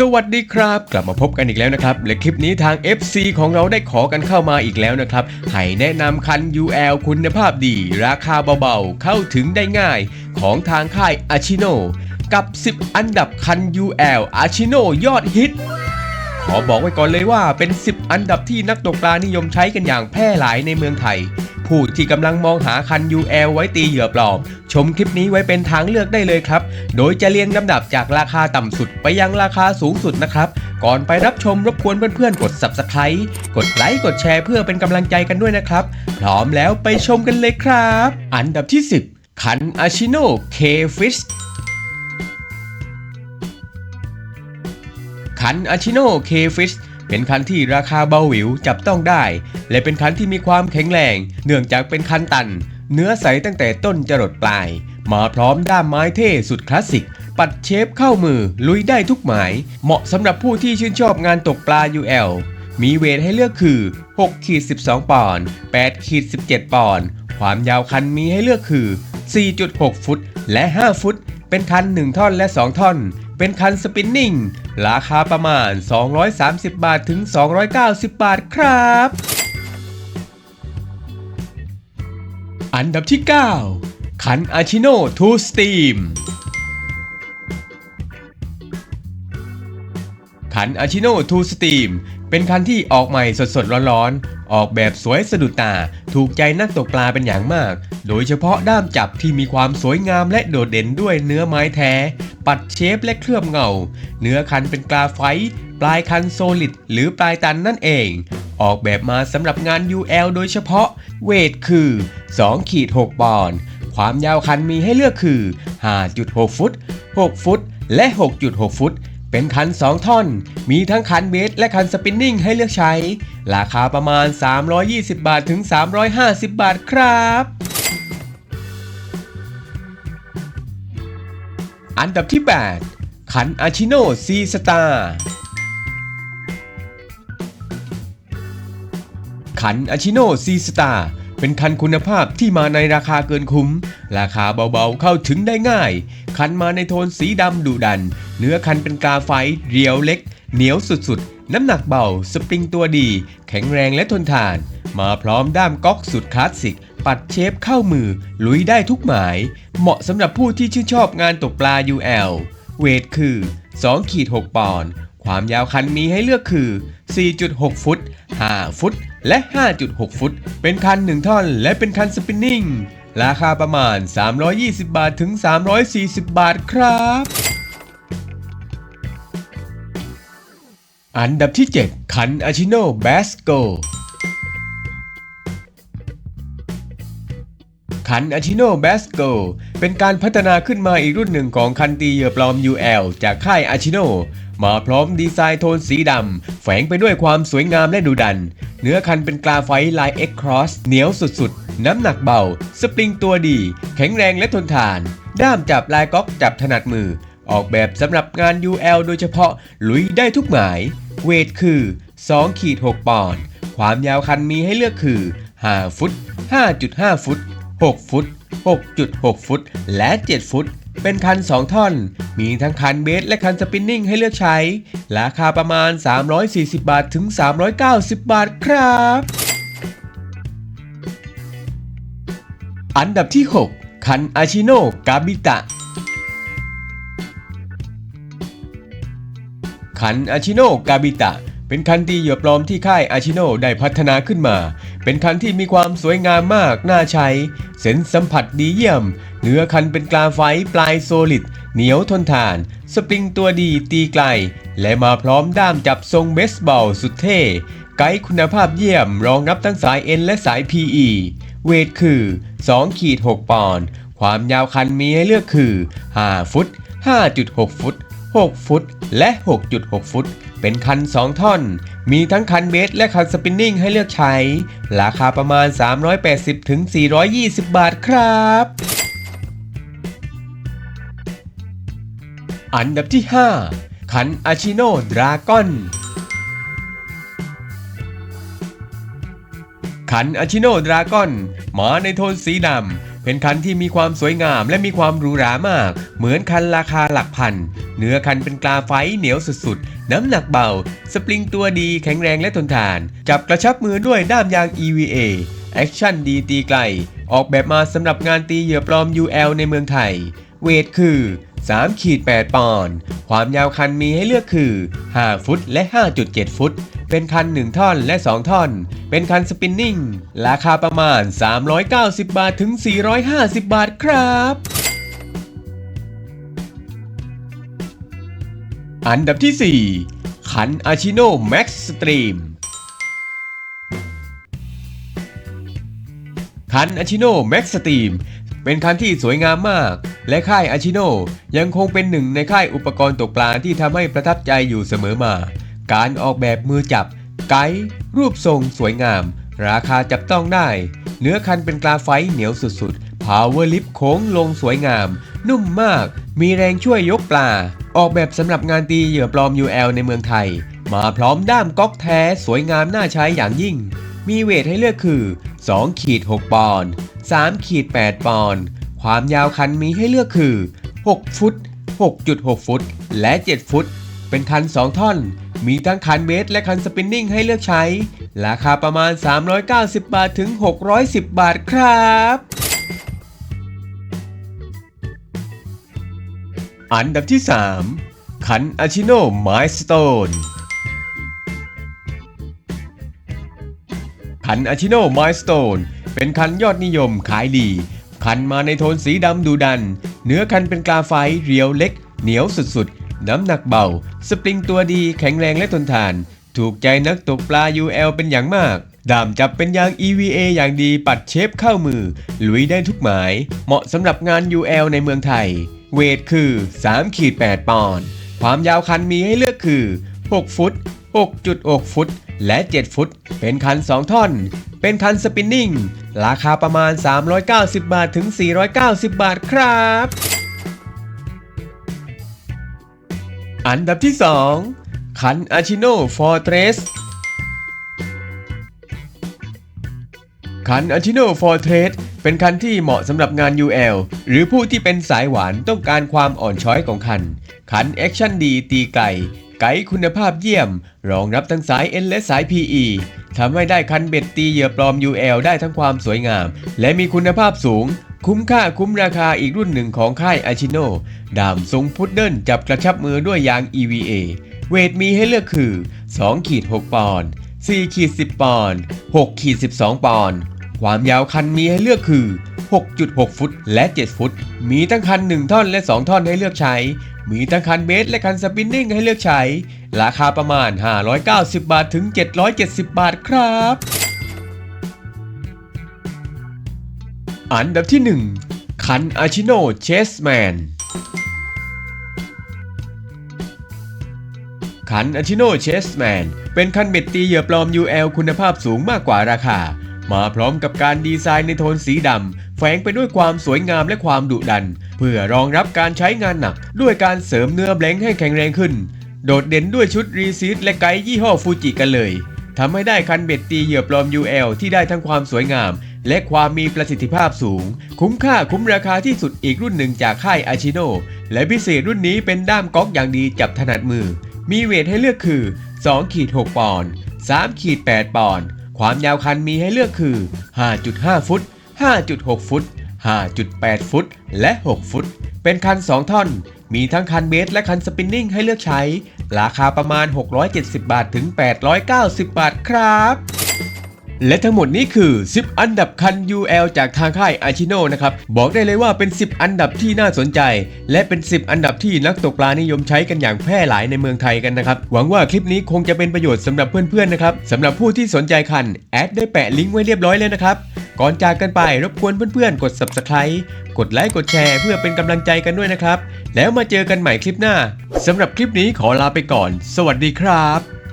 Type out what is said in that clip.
สวัสดีครับ กลับมาพบกันอีกแล้วนะครับ และคลิปนี้ทาง FC ของเราได้ขอกันเข้ามาอีกแล้วนะครับให้แนะนำคัน UL คุณภาพดี ราคาเบาๆ เข้าถึงได้ง่าย ของทางค่ายอาชิโนกับ 10 อันดับคัน UL อาชิโนยอดฮิต ขอบอกไว้ก่อนเลยว่าเป็น 10 อันดับที่นักตกปลานิยมใช้กันอย่างแพร่หลายในเมืองไทย ผู้ที่กำลังมองหาคัน UL ไว้ตีเหยื่อปลอม ชมคลิปนี้ไว้เป็นทางเลือกได้เลยครับ โดยจะเรียงลำดับจากราคาต่ำสุดไปยังราคาสูงสุดนะครับ ก่อนไปรับชมรบกวนเพื่อนๆ กด Subscribe กดไลค์กดแชร์เพื่อเป็นกำลังใจกันด้วยนะครับ พร้อมแล้วไปชมกันเลยครับ อันดับที่ 10 คันอาชิโนเคฟิชคันอาชิโนเคฟิช เป็นคันที่ราคาเบาหวิวจับต้องได้ และเป็นคันที่มีความแข็งแรง เนื่องจากเป็นคันตัน เนื้อใสตั้งแต่ต้นจรดปลาย มาพร้อมด้ามไม้เท่สุดคลาสสิก ปัดเชฟเข้ามือลุยได้ทุกหมาย เหมาะสำหรับผู้ที่ชื่นชอบงานตกปลา UL มีเวทให้เลือกคือ6ขีด12 ปอนด์8ขีด17 ปอนด์ความยาวคันมีให้เลือกคือ 4.6 ฟุต และ 5 ฟุต เป็นคัน 1 ท่อนและ 2 ท่อน เป็นคันสปินนิ่ง ราคาประมาณ 230 บาทถึง 290 บาทครับ อันดับที่ 9 คันอาชิโนทูสตีมคันอาชิโนทูสตีมเป็นคันที่ออกใหม่สดๆร้อนๆ ออกแบบสวยสะดุดตา ถูกใจนักตกปลาเป็นอย่างมาก โดยเฉพาะด้ามจับที่มีความสวยงามและโดดเด่นด้วยเนื้อไม้แท้ ปัดเชฟและเคลือบเงา เนื้อคันเป็นกราไฟต์ปลายคันโซลิดหรือปลายตันนั่นเอง ออกแบบมาสำหรับงาน UL โดยเฉพาะ เวทคือ2ขีด6ปอนด์ความยาวคันมีให้เลือกคือ 5.6 ฟุต 6 ฟุต และ 6.6 ฟุต เป็นคัน 2 ท่อน มีทั้งคันเบสและคันสปินนิ่งให้เลือกใช้ ราคาประมาณ 320 บาทถึง 350 บาทครับ อันดับที่8คันอาชิโนซีสตาร์คันอาชิโนซีสตาร์เป็นคันคุณภาพที่มาในราคาเกินคุ้ม ราคาเบาๆเข้าถึงได้ง่าย คันมาในโทนสีดำดุดัน เนื้อคันเป็นกาไฟเรียวเล็ก เหนียวสุดๆ น้ำหนักเบา สปริงตัวดี แข็งแรงและทนทาน มาพร้อมด้ามก๊อกสุดคลาสสิก ปัดเชฟเข้ามือ ลุยได้ทุกหมาย เหมาะสำหรับผู้ที่ชื่นชอบงานตกปลา UL เวทคือ 2 ขีด 6 ปอนด์ ความยาวคันมีให้เลือกคือ 4.6 ฟุต 5 ฟุต และ 5.6 ฟุต เป็นคัน 1 ท่อน และเป็นคันสปินนิ่ง ราคาประมาณ 320 บาทถึง 340 บาทครับ อันดับที่ 7 คันอาชิโนแบสโก คันอาชิโนแบสโกเป็นการพัฒนาขึ้นมาอีกรุ่นหนึ่งของคันตีเหยื่อปลอม UL จากค่ายอาชิโนมาพร้อมดีไซน์โทนสีดำ แฝงไปด้วยความสวยงามและดุดัน เนื้อคันเป็นกราไฟต์ลาย X Cross เหนียวสุดๆ น้ำหนักเบา สปริงตัวดี แข็งแรงและทนทาน ด้ามจับลายก๊อกจับถนัดมือ ออกแบบสำหรับงาน UL โดยเฉพาะลุยได้ทุกหมาย เวทคือ2ขีด6ปอนด์ความยาวคันมีให้เลือกคือ 5 ฟุต 5.5 ฟุต 6 ฟุต 6.6 ฟุต และ 7 ฟุต เป็นคัน 2 ท่อน มีทั้งคันเบสและคันสปินนิ่งให้เลือกใช้ ราคาประมาณ 340 บาทถึง 390 บาทครับ อันดับที่ 6 คันอาชิโนกาบิตะคันอาชิโนกาบิตะเป็นคันตีเหยื่อปลอมที่ค่ายอาชิโนได้พัฒนาขึ้นมา เป็นคันที่มีความสวยงามมาก น่าใช้ เส้นสัมผัสดีเยี่ยม เนื้อคันเป็นกลาไฟต์ปลายโซลิด เหนียวทนทาน สปริงตัวดีตีไกล และมาพร้อมด้ามจับทรงเบสบอลสุดเท่ ไกด์คุณภาพเยี่ยม รองรับทั้งสาย N และสาย PE เวทคือ2ขีด6ปอนด์ ความยาวคันมีให้เลือกคือ 5 ฟุต 5.6 ฟุต 6 ฟุต และ 6.6 ฟุต เป็นคัน 2 ท่อน มีทั้งคันเบสและคันสปินนิ่งให้เลือกใช้ ราคาประมาณ 380ถึง420 บาทครับ อันดับที่ 5 คันอาชิโนดราก้อนคัคันอาชิโนดราก้อนมาในโทนสีดำ เป็นคันที่มีความสวยงามและมีความหรูหรามาก เหมือนคันราคาหลักพัน เนื้อคันเป็นกลาไฟเหนียวสุดๆ น้ำหนักเบา สปริงตัวดีแข็งแรงและทนทาน จับกระชับมือด้วยด้ามยาง EVA แอคชั่นดีตีไกล ออกแบบมาสำหรับงานตีเหยื่อปลอม UL ในเมืองไทย เวทคือ3ขีด8ปอนด์ความยาวคันมีให้เลือกคือ 5 ฟุตและ 5.7 ฟุต เป็นคัน 1 ท่อนและ 2 ท่อน เป็นคันสปินนิ่ง ราคาประมาณ 390 บาทถึง 450 บาทครับอันดับที่4คันอาชิโนแม็กซ์สตรีมคันอาชิโนแม็กซ์สตรีมเป็นคันที่สวยงามมาก และค่ายอาชิโนยังคงเป็นหนึ่งในค่ายอุปกรณ์ตกปลาที่ทำให้ประทับใจอยู่เสมอมา การออกแบบมือจับ ไกด์รูปทรงสวยงาม ราคาจับต้องได้ เนื้อคันเป็นกราไฟเหนียวสุดๆ Power Lip โค้งลงสวยงาม นุ่มมาก มีแรงช่วยยกปลา ออกแบบสำหรับงานตีเหยื่อปลอม UL ในเมืองไทย มาพร้อมด้ามก๊อกแท้สวยงามน่าใช้อย่างยิ่ง มีเวทให้เลือกคือ2ขีด6ปอนด์3ขีด8ปอนด์ ความยาวคันมีให้เลือกคือ 6 ฟุต 6.6 ฟุต และ 7 ฟุต เป็นคัน 2 ท่อน มีทั้งคันเบสและคันสปินนิ่งให้เลือกใช้ ราคาประมาณ 390 บาทถึง 610 บาทครับอันดับที่3คันอาชิโนไมสโตนคันอาชิโนไมสโตนเป็นคันยอดนิยมขายดี คันมาในโทนสีดำดูดัน เนื้อคันเป็นกาไฟเรียวเล็ก เหนียวสุดๆ น้ำหนักเบา สปริงตัวดีแข็งแรงและทนทาน ถูกใจนักตกปลา UL เป็นอย่างมากดามจับเป็นยาง EVA อย่างดีปัดเชฟเข้ามือ ลุยได้ทุกหมาย เหมาะสำหรับงาน UL ในเมืองไทย เวทคือ3ขีด8ปอนด์ ความยาวคันมีให้เลือกคือ 6 ฟุต 6.6 ฟุต และ 7 ฟุต เป็นคัน 2 ท่อน เป็นคันสปินนิ่ง ราคาประมาณ 390 บาทถึง 490 บาทครับ อันดับที่ 2 คันอาชิโนฟอร์เทรสคันอาชิโนฟอร์เทรสเป็นคันที่เหมาะสำหรับงาน UL หรือผู้ที่เป็นสายหวานต้องการความอ่อนช้อยของคัน คันแอคชั่นดีตีไกล ไกด์คุณภาพเยี่ยม รองรับทั้งสาย N และสาย PE ทำให้ได้คันเบ็ดตีเหยื่อปลอม UL ได้ทั้งความสวยงาม และมีคุณภาพสูง คุ้มค่าคุ้มราคาอีกรุ่นหนึ่งของค่ายอาชิโนดามทรงพุดเดิลจับกระชับมือด้วยยาง EVA เวทมีให้เลือกคือ2ขีด6ปอนด์4ขีด10 ปอนด์6ขีด12 ปอนด์ความยาวคันมีให้เลือกคือ 6.6 ฟุตและ 7 ฟุต มีทั้งคัน 1 ท่อนและ 2 ท่อนให้เลือกใช้ มีทั้งคันเบสและคันสปินนิ่งให้เลือกใช้ ราคาประมาณ 590 บาทถึง 770 บาทครับ อันดับที่ 1 คันอาชิโนเชสแมนคันอาชิโนเชสแมนเป็นคันเบ็ดตีเหยื่อปลอม UL คุณภาพสูงมากกว่าราคา มาพร้อมกับการดีไซน์ในโทนสีดำ แฝงไปด้วยความสวยงามและความดุดัน เพื่อรองรับการใช้งานหนักด้วยการเสริมเนื้อแบลงให้แข็งแรงขึ้น โดดเด่นด้วยชุดรีซีดและไกด์ยี่ห้อฟูจิกันเลยทำให้ได้คันเบ็ดตีเหยื่อปลอม UL ที่ได้ทั้งความสวยงาม และความมีประสิทธิภาพสูง คุ้มค่าคุ้มราคาที่สุดอีกรุ่นหนึ่งจากค่ายอาชิโนและพิเศษรุ่นนี้เป็นด้ามก๊อกอย่างดีจับถนัดมือ มีเวทให้เลือกคือ2ขีด6ปอนด์3ขีด8ปอนด์ความยาวคันมีให้เลือกคือ 5.5 ฟุต 5.6 ฟุต 5.8 ฟุต และ 6 ฟุต เป็นคัน 2 ท่อน มีทั้งคันเบสและคันสปินนิ่งให้เลือกใช้ ราคาประมาณ 670 บาทถึง 890 บาทครับ และทั้งหมดนี้คือ 10 อันดับคัน UL จากทางค่ายอาชิโนนะครับ บอกได้เลยว่าเป็น 10 อันดับที่น่าสนใจ และเป็น 10 อันดับที่นักตกปลานิยมใช้กันอย่างแพร่หลายในเมืองไทยกันนะครับ หวังว่าคลิปนี้คงจะเป็นประโยชน์สำหรับเพื่อนๆนะครับสำหรับผู้ที่สนใจคัน แอดได้แปะลิงก์ไว้เรียบร้อยแล้วนะครับ ก่อนจากกันไปรบกวนเพื่อนๆ กด Subscribe กดไลค์กดแชร์ เพื่อเป็นกำลังใจกันด้วยนะครับ แล้วมาเจอกันใหม่คลิปหน้าสำหรับคลิปนี้ขอลาไปก่อน สวัสดีครับ